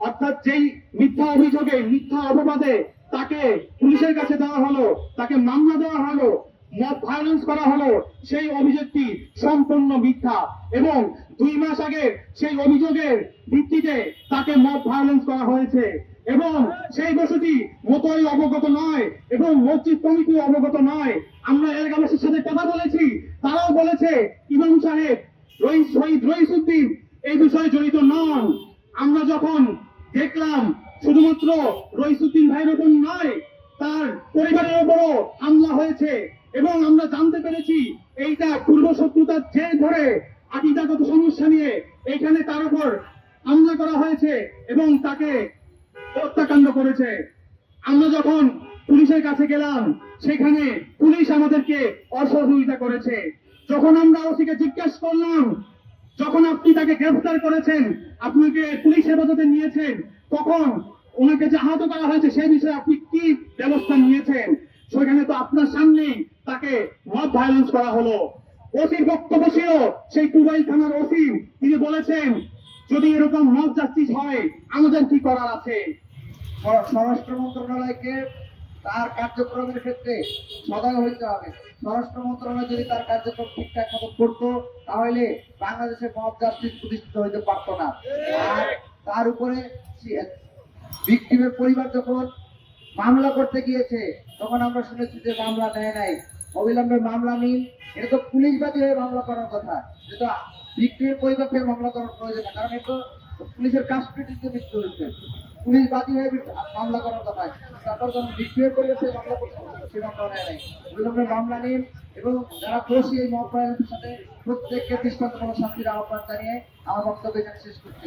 অর্থাৎ যেই মিথ্যা অভিযোগে, মিথ্যা অপবাদে তাকে পুলিশের কাছে দেওয়া হলো, তাকে মামলা দেওয়া হলো, মব ভায়োলেন্স করা হলো, সেই অভিযোগটি সম্পূর্ণ মিথ্যা। এবং দুই মাস আগে সেই অভিযোগের ভিত্তিতে তাকে করা হয়েছে। এবং সেই বসতি মতোই অবগত নয় এবং মসজিদ কমিটি অবগত নয়। আমরা এলাকাবাসীর সাথে কথা বলেছি, তারাও বলেছে, ইমাম সাহেব শহীদ এই বিষয়ে জড়িত নন। আমরা যখন দেখলাম শুধুমাত্র রইসুদ্দিন ভাইয়ের ওপর নয়, তার পরিবারের ওপরও হামলা হয়েছে এবং আমরা জানতে পেরেছি এইটা পূর্ব শত্রুতার জের ধরে আকিদাগত সমস্যা নিয়ে এখানে তার উপর হামলা করা হয়েছে এবং তাকে হত্যাকাণ্ড করেছে। আমরা যখন পুলিশের কাছে গেলাম, সেখানে পুলিশ আমাদেরকে অসহযোগিতা করেছে। যখন আমরা ওসিকে জিজ্ঞেস করলাম যখন আপনি তাকে গ্রেফতার করেছেন, আপনাকে পুলিশ হেফাজতে নিয়েছেন, তখন ওনাকে যে আহত করা হয়েছে সেই বিষয়ে আপনি কি ব্যবস্থা নিয়েছেন? সেখানে তো আপনার সামনেই তাকে মব ভায়োলেন্স করা হলো। ওসির বক্তব্য ছিল, সেই কুবাই থানার ওসি, তিনি বলেছেন, যদি এরকম মব জাস্টিস হয়, আমাদের কি করার আছে? স্বর- স্বরাষ্ট্র মন্ত্রণালয়কে তার কার্যক্রমের ক্ষেত্রে সদয় হইতে হবে। স্বরাষ্ট্র মন্ত্রণালয় যদি তার কার্যক্রম ঠিকঠাক মতো করতো, তাহলে বাংলাদেশে মব জাস্টিস প্রতিষ্ঠিত হইতে পারতো না। তার উপরে ভিকটিমের পরিবার যখন মামলা করতে গিয়েছে, তখন আমরা শুনেছি যে মামলা নেয় নাই। অবিলম্বে মামলা নিন। এটা তো পুলিশ বাদী হয়ে মামলা করার কথা। এটা ভিকটিমের পরিবারকে মামলা করার প্রয়োজন কারণ এটা পুলিশের কাস্টডিতে মৃত্যু হয়েছে। পুলিশ বাদী হয়ে মামলা করার কথা তারপর যখন বিক্রিয় করেছে, মামলা করতে সে মামলা নেয় মামলা নিন এবং যারা দোষী এই ভায়োলেন্সের সাথে প্রত্যেককে দৃষ্টান্তমূলক শাস্তির আহ্বান জানিয়ে আমার বক্তব্য এখানে শেষ করছি।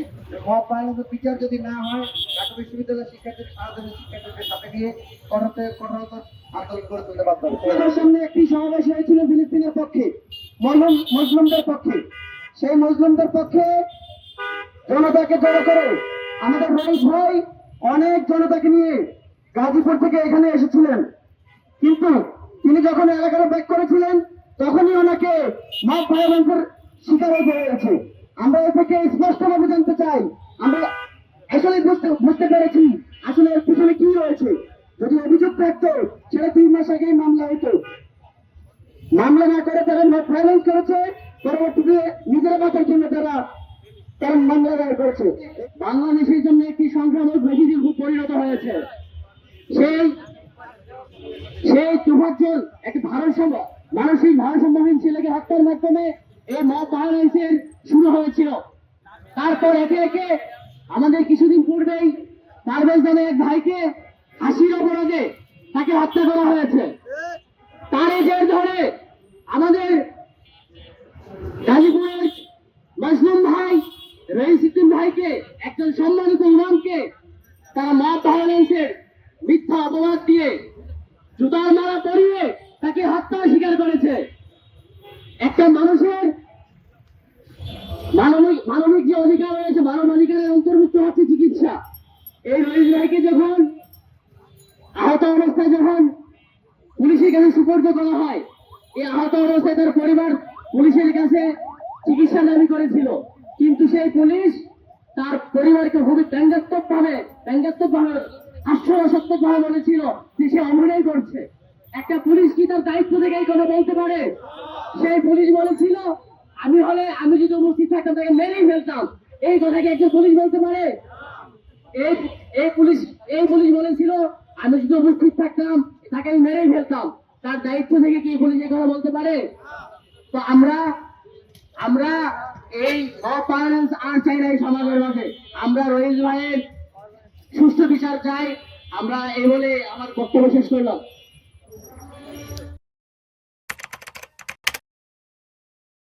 ভায়োলেন্সের বিচার যদি না হয়, ঢাকা বিশ্ববিদ্যালয়ের শিক্ষার্থী সারাদিন শিক্ষার্থীদের সাথে নিয়ে কঠোর কঠোরতর আন্দোলন করে তুলতে সামনে একটি সমাবেশ হয়েছিল ফিলিস্তিনের পক্ষে মজলুম মুসলিমদের পক্ষে। সেই মুসলিমদের পক্ষে জনতাকে জড়ো করে। আমাদের রইস ভাই অনেক জনতাকে নিয়ে গাজীপুর থেকে এখানে এসেছিলেন। কিন্তু তিনি যখন এলাকাটা ব্যাক করেছিলেন, তখনই ওনাকে মব ভায়োলেন্সের শিকার হতে হয়েছে। আমরা এ থেকে স্পষ্টভাবে জানতে চাই, আমরা আসলে বুঝতে পেরেছি আসলে এর পিছনে কি রয়েছে। যদি অভিযোগ থাকতো, সেটা দুই মাস আগেই মামলা হতো। মামলা না করে তারা মব ভায়োলেন্স করেছে, পরবর্তীতে নিজেরা বাঁচার জন্য তারা তারা মামলা দায়ের করেছে? বাংলাদেশের জন্য একটি সংক্রামক ব্যাধিতে পরিণত হয়েছে। সেই সেই তুফাজ্জল একটি ভারসাম্য মানসিক ভারসাম্যহীন ছেলেকে হত্যার মাধ্যমে এই মব ভায়োলেন্সের শুরু হয়েছিল। তারপর একে একে আমাদের কিছুদিন পূর্বেই পারভেজ নামে এক ভাইকে হাসির অপরাধে তাকে হত্যা করা হয়েছে। তারই জের ধরে আমাদের গাজীপুরের মজলুম ভাই রহিসুদ্দিন ভাইকে, একজন সম্মানিত ইমামকে তারা মব ভায়োলেন্সের মিথ্যা অপবাদ দিয়ে জুতার মারা পরিয়ে তাকে হত্যার স্বীকার করেছে। একটা মানুষের মানবিক মানবিক যে অধিকার রয়েছে, মানব অধিকারের অন্তর্ভুক্ত হচ্ছে চিকিৎসা। এই রহিস ভাইকে যখন আহত অবস্থায় যখন পুলিশের কাছে সুপর্দ করা হয়, এই আহত অবস্থায় তার পরিবার পুলিশের কাছে চিকিৎসা দাবি করেছিল। কিন্তু সেই পুলিশ তার পরিবারকে খুবই ব্যঙ্গাত্মক ভাবে ব্যঙ্গাত্মক ভাবে হাস্যরসাত্মক ভাবে বলেছিল যে সে অভিনয় করছে। একটা পুলিশ কি তার দায়িত্ব থেকে এই কথা বলতে পারে? সেই পুলিশ বলেছিল, আমি হলে আমি যদি উপস্থিত থাকতাম তাকে মেরেই ফেলতাম। এই কথা কি একজন পুলিশ বলতে পারে? এই এই পুলিশ এই পুলিশ বলেছিল, আমি যদি উপস্থিত থাকতাম, তাকে আমি মেরেই ফেলতাম। তার দায়িত্ব থেকে কি পুলিশ এই কথা বলতে পারে? তো আমরা আমরা এই অপারেন্স আর চাই না এই সমাজের মাঝে। আমরা রহিজ ভাইয়ের সুস্থ বিচার চাই। আমরা এই বলে আমার বক্তব্য শেষ করলাম।